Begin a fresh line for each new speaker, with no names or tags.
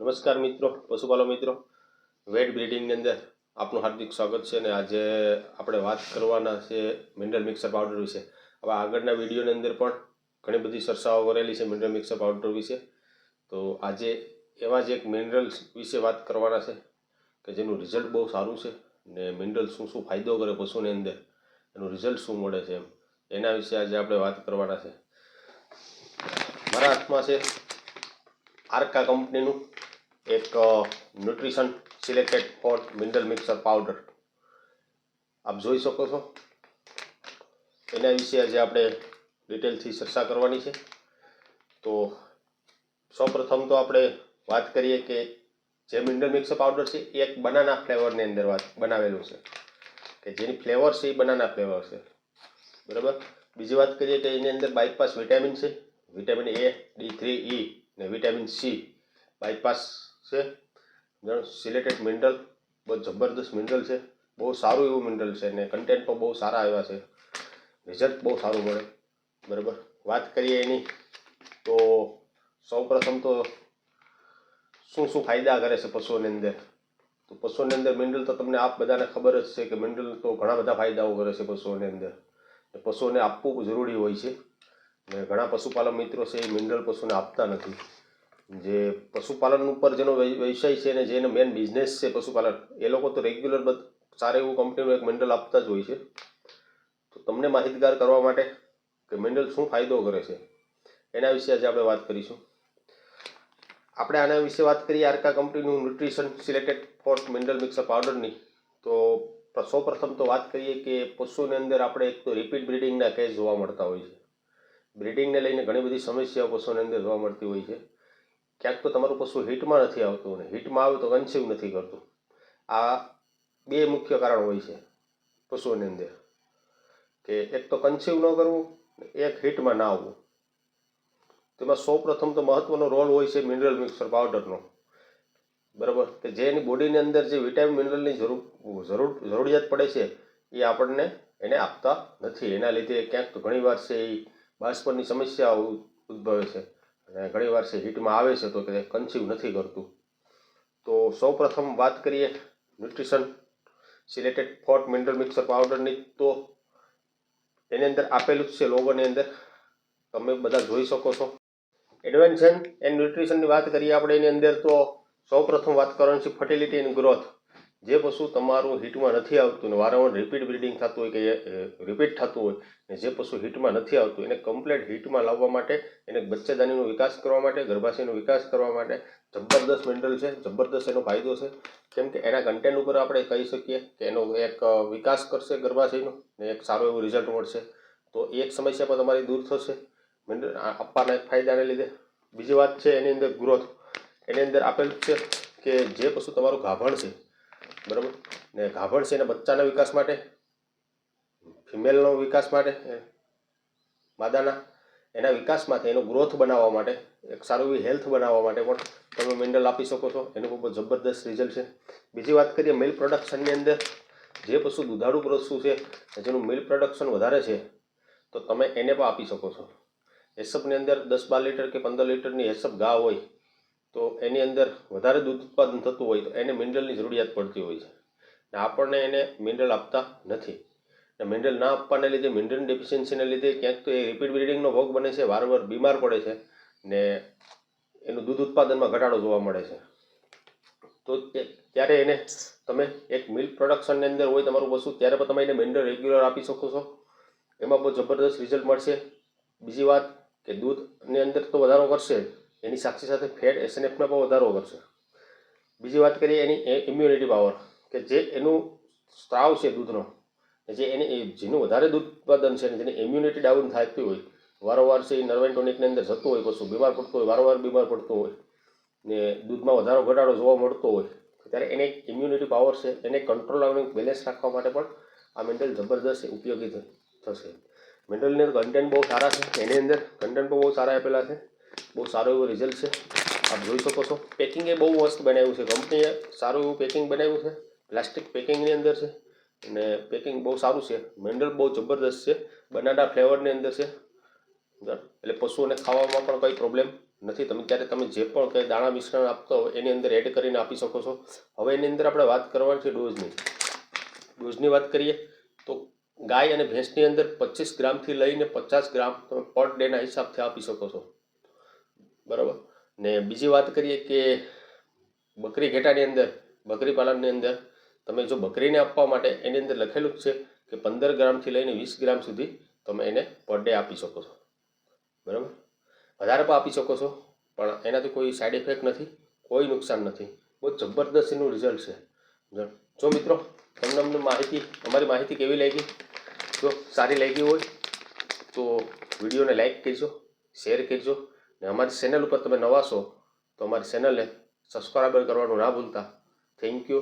નમસ્કાર મિત્રો, પશુપાલક મિત્રો. વેટ બ્રીડિંગની અંદર આપનું હાર્દિક સ્વાગત છે અને આજે આપણે વાત કરવાના છે મિનરલ મિક્સર પાવડર વિશે. હવે આગળના વિડીયોની અંદર પણ ઘણી બધી ચર્ચાઓ કરેલી છે મિનરલ મિક્સર પાવડર વિશે. તો આજે એવા જ એક મિનરલ્સ વિશે વાત કરવાના છે કે જેનું રિઝલ્ટ બહુ સારું છે ને મિનરલ શું શું ફાયદો કરે પશુની અંદર, એનું રિઝલ્ટ શું મળે છે એમ. એના વિશે આજે આપણે વાત કરવાના છે. મારા હાથમાં છે આર્કા કંપનીનું એક nutrition selected four mineral mixer powder આપ જોઈ શકો છો. એના વિશે આજે આપણે ડિટેલથી ચર્ચા કરવાની છે. તો સૌપ્રથમ તો આપણે વાત કરીએ કે જે મિનરલ મિક્સર પાવડર છે, એ એક બનાના ફ્લેવરની અંદર બનાવેલું છે. કે જેની ફ્લેવર છે એ બનાના ફ્લેવર છે. બરાબર? બીજી વાત કરીએ કે એની અંદર બાયપાસ વિટામિન છે. Vitamin A D three E ને વિટામિન સી બાયપાસ છે. સિલેટેડ મિનરલ બહુ જબરદસ્ત મિનરલ છે. બહુ સારું એવું મિનરલ છે ને કન્ટેન્ટ પણ બહુ સારા આવ્યા છે. રિઝલ્ટ બહુ સારું મળે. બરાબર? વાત કરીએ એની, તો સૌપ્રથમ તો શું શું ફાયદા કરે છે પશુઓની અંદર? તો પશુઓની અંદર મિનરલ તો તમને આપ બધાને ખબર જ છે કે મિનરલ તો ઘણા બધા ફાયદાઓ કરે છે પશુઓની અંદર. પશુઓને આપવું જરૂરી હોય છે. ને ઘણા પશુપાલક મિત્રો છે એ મિનરલ પશુને આપતા નથી. જે પશુપાલન ઉપર જેનો વ્ય- વ્યવસાય છે અને જેનો મેન બિઝનેસ છે પશુપાલન, એ લોકો તો રેગ્યુલર સારું એવું કંપનીનું એક મેન્ડલ આપતા જ હોય છે. તો તમને માહિતગાર કરવા માટે કે મેન્ડલ શું ફાયદો કરે છે? એના વિશે આજે આપણે વાત કરીશું. આપણે આના વિશે વાત કરીએ આરકા કંપનીનું nutrition selected four mineral mixer પાવડરની તો સૌ પ્રથમ તો વાત કરીએ કે પશુની અંદર આપણે એક તો રિપીટ બ્રિડિંગના કેસ જોવા મળતા હોય છે. બ્રિડિંગને લઈને ઘણી બધી સમસ્યાઓ પશુની અંદર જોવા મળતી હોય છે. ક્યાંક તો તમારું પશુ હિટમાં નથી આવતું અને હિટમાં આવે તો કન્સીવ નથી કરતું. આ બે મુખ્ય કારણ હોય છે પશુઓની અંદર. કે એક તો કન્સીવ ન કરવું એક હિટમાં ના આવવું. તેમાં સૌ પ્રથમ તો મહત્વનો રોલ હોય છે મિનરલ મિક્સર પાવડરનો બરાબર? કે જે એની બોડીની અંદર જે વિટામિન મિનરલની જરૂર જરૂર, જરૂરિયાત પડે છે, એ આપણને એને આપતા નથી. એના લીધે ક્યાંક તો ઘણીવાર છે એ બાષ્પની સમસ્યા ઉદ્ભવે છે. અને ઘણીવાર છે હીટમાં આવે છે તો કે કન્સીવ નથી કરતું. તો સૌ પ્રથમ વાત કરીએ nutrition selected forte mineral mixer પાવડરની તો એની અંદર આપેલું જ છે લોગોની અંદર. તમે બધા જોઈ શકો છો. એડવેન્શન એન્ડ ન્યુટ્રિશનની વાત કરીએ આપણે એની અંદર તો સૌ પ્રથમ વાત કરવાની છે ફર્ટિલિટી એન્ડ ગ્રોથ જે પશુ તમારું હિટમાં નથી આવતું ને વારંવાર રિપીટ બ્રીડિંગ થતું હોય કે રિપીટ થતું હોય ને જે પશુ હિટમાં નથી આવતું, એને કમ્પ્લેટ હિટમાં લાવવા માટે, એને બચ્ચેદાનીનો વિકાસ કરવા માટે, ગર્ભાશયનો વિકાસ કરવા માટે જબરદસ્ત મિનરલ છે, જબરદસ્ત એનો ફાયદો છે. કેમ કે એના કન્ટેન્ટ ઉપર આપણે કહી શકીએ કે એનો એક વિકાસ કરશે ગર્ભાશયનો ને એક સારું એવું રિઝલ્ટ મળશે. તો એક સમસ્યા પણ તમારી દૂર થશે. મિનરલ આપવાના એક ફાયદાને લીધે. બીજી વાત છે એની અંદર ગ્રોથ એની અંદર આપેલું છે કે જે પશુ તમારું ગાભણ છે બરાબર? ને ગાભણ છે એના બચ્ચાના વિકાસ માટે? ફિમેલનો વિકાસ માટે? માદાના? એના વિકાસ માટે, એનો ગ્રોથ બનાવવા માટે, એક સારું એવી હેલ્થ બનાવવા માટે પણ તમે મિનરલ આપી શકો છો. એનું ખૂબ જબરદસ્ત રિઝલ્ટ છે. બીજી વાત કરીએ મિલ્ક પ્રોડક્શનની અંદર જે પશુ દુધાળુ પશુ છે, જેનું મિલ્ક પ્રોડક્શન વધારે છે, તો તમે એને પણ આપી શકો છો. હેસપની અંદર દસ બાર લીટર કે પંદર લીટરની હેસપ ગા હોય તો એની અંદર વધારે દૂધ ઉત્પાદન થતું હોય તો એને મિનરલની જરૂરિયાત પડતી હોય છે. ને આપણને એને મિનરલ આપતા નથી. ને મિનરલ ના આપવાને લીધે મિનરલ ડેફિશિયન્સીને લીધે ક્યાંક તો એ રિપીટ બ્રીડિંગનો ભોગ બને છે, વારંવાર બીમાર પડે છે ને એનું દૂધ ઉત્પાદનમાં ઘટાડો જોવા મળે છે. તો ત્યારે એને તમે એક મિલ્ક પ્રોડક્શનની અંદર હોય તમારું પશુ ત્યારે પણ તમે એને મિનરલ રેગ્યુલર આપી શકો છો. એમાં બહુ જબરદસ્ત રિઝલ્ટ મળશે. બીજી વાત કે દૂધની અંદર તો વધારો કરશે. એની સાક્ષી સાથે ફેટ એસએનએફમાં પણ વધારો કરશે. બીજી વાત કરીએ એની ઇમ્યુનિટી પાવર કે જે એનું સ્ત્રાવ છે દૂધનો જે એને જેનું વધારે દૂધ ઉત્પાદન છે જેને ઇમ્યુનિટી ડાઉન થતી હોય, વારંવાર છે એ નર્વ ટોનિકની અંદર જતું હોય પશુ બીમાર પડતો હોય, વારંવાર બીમાર પડતો હોય, ને દૂધમાં વધારો ઘટાડો જોવા મળતો હોય, ત્યારે એને ઇમ્યુનિટી પાવર છે, એને કંટ્રોલ અને બેલેન્સ રાખવા માટે પણ આ મેન્ટલ જબરદસ્ત ઉપયોગી થશે. મિનરલની અંદર કન્ટેન્ટ બહુ સારા છે, એની અંદર કન્ટેન્ટ પણ બહુ સારા આપેલા છે. બહુ સારું એવું રિઝલ્ટ છે. આપ જોઈ શકો છો. પેકિંગ એ બહુ મસ્ત બનાવ્યું છે કંપનીએ સારું એવું પેકિંગ બનાવ્યું છે. પ્લાસ્ટિક પેકિંગની અંદર છે. અને પેકિંગ બહુ સારું છે. મેન્ડલ બહુ જબરદસ્ત છે. બનાના ફ્લેવરની અંદર છે. એટલે પશુઓને ખાવામાં પણ કંઈ પ્રોબ્લેમ નથી. તમે ત્યારે તમે જે પણ કંઈ દાણા મિશ્રણ આપતો હોય, એની અંદર એડ કરીને આપી શકો છો. હવે એની અંદર આપણે વાત કરવાની છે ડોઝની. ડોઝની વાત કરીએ તો ગાય અને ભેંસની અંદર પચીસ ગ્રામથી લઈને પચાસ ગ્રામ તમે પર ડેના હિસાબથી આપી શકો છો. બરાબર. ને બીજી વાત કરીએ કે બકરી ઘેટાની અંદર, બકરી પાલનની અંદર તમે જો બકરીને આપવા માટે એની અંદર લખેલું જ છે કે પંદર ગ્રામથી લઈને વીસ ગ્રામ સુધી તમે એને પર ડે આપી શકો છો. બરાબર? વધારે પણ આપી શકો છો, પણ એનાથી કોઈ સાઈડ ઇફેક્ટ નથી, કોઈ નુકસાન નથી. બહુ જબરદસ્ત એનું રિઝલ્ટ છે. જો મિત્રો, તમને અમને માહિતી, અમારી માહિતી કેવી લાગી? જો સારી લાગી હોય તો વિડીયોને લાઈક કરજો, શેર કરજો ને અમારી ચેનલ ઉપર તમે નવા છો તો અમારી ચેનલને સબસ્ક્રાઈબર કરવાનું ના ભૂલતા. Thank you